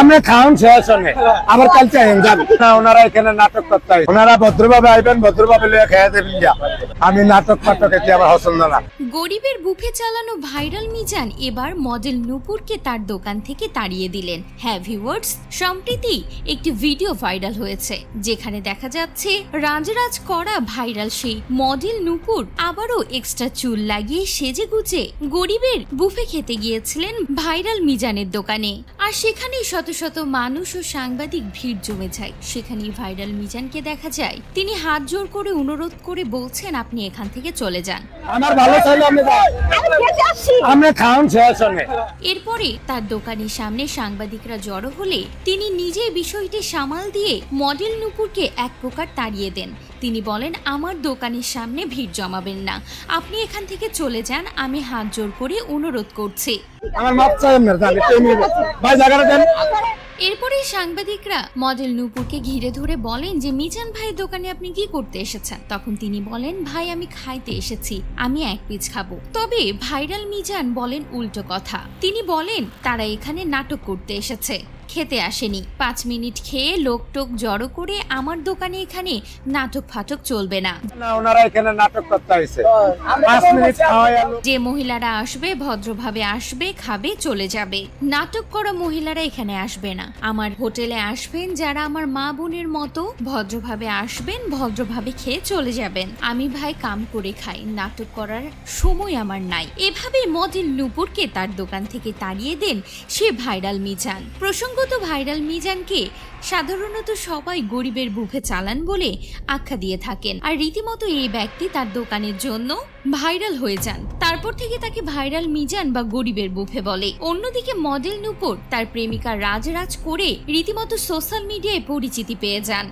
আমরা খাওয়ান শেষ হনে আবার কাল চাই যান না ওনারা এখানে নাটক করতে হয় ওনারা ভদ্রভাবে আইবেন ভদ্রভাবে লিয়ে খেয়ে দেবেন যা আমি নাটক ফাটক এটি আমার পছন্দ না। গরিবের বুফে চালানো ভাইরাল মিজান এবার মডেল নূপুরকে তার দোকান থেকে তাড়িয়ে দিলেন। হ্যাঁ ভিউয়ার্স সম্প্রতি একটি ভিডিও ভাইরাল হয়েছে যেখানে দেখা যাচ্ছে রাজরাজ করা ভাইরাল সেই মডেল নূপুর আবারও এক্সট্রা চুল লাগিয়ে সেজে গুজে গরিবের বুফে খেতে গিয়েছিলেন ভাইরাল মিজানের দোকানে। আর সেখানেই শত শত মানুষ ও সাংবাদিক ভিড় জমে যায়। সেখানেই ভাইরাল মিজানকে দেখা যায়। তিনি হাত জোর করে অনুরোধ করে বলছেন আপনি এখান থেকে চলে যান। আমার ভালো চাইলে আমি আমরা খাওয়ান এরপরে তার দোকানের সামনে সাংবাদিকরা জড়ো হলে তিনি নিজে বিষয়টি সামাল দিয়ে মডেল নুপুরকে এক প্রকার তাড়িয়ে দেন। তিনি বলেন আমার দোকানের সামনে ভিড় জমাবেন না। আপনি এখান থেকে চলে যান আমি হাত জোর করে অনুরোধ করছি। আমার মাপ চাই না জায়গাটা দেন। এরপরে সাংবাদিকরা মডেল নূপুরকে ঘিরে ধরে বলেন যে, মিজান ভাই দোকানে আপনি কি করতে এসেছেন? তখন তিনি বলেন, ভাই, আমি খাইতে এসেছি। আমি এক পিচ খাব। তবে ভাইরাল মিজান বলেন উল্টো কথা। তিনি বলেন, তারা এখানে নাটক করতে এসেছে। খেতে আসেনি। পাঁচ মিনিট খেয়ে লোক টোক জড়ো করে আমার দোকানে এখানে নাটক ফাটক চলবে না। না ওনারা এখানে নাটক করতে হয়েছে পাঁচ মিনিট যে মহিলারা আসবে ভদ্রভাবে আসবে খাবে চলে যাবে। নাটক করা মহিলারা এখানে আসবে না। আমার হোটেলে আসবেন যারা আমার মা বোনের মতো ভদ্রভাবে আসবেন ভদ্রভাবে খেয়ে চলে যাবেন। আমি ভাই কাম করে খাই। নাটক করার সময় আমার নাই। এভাবে মডেল নূপুরকে তার দোকান থেকে তাড়িয়ে দেন সে ভাইরাল মিজান। প্রসঙ্গত ভাইরাল মিজানকে সাধারণত সবাই গরিবের বুকে চালান বলে আখ্যা দিয়ে থাকেন। আর রীতিমতো এই ব্যক্তি তার দোকানের জন্য ভাইরাল হয়ে যান। তারপর থেকে তাকে ভাইরাল মিজান বা গরিবের বুফে বলে। অন্যদিকে মডেল নূপুর তার প্রেমিকা রাজরাজ করে রীতিমতো সোশ্যাল মিডিয়ায় পরিচিতি পেয়ে যান।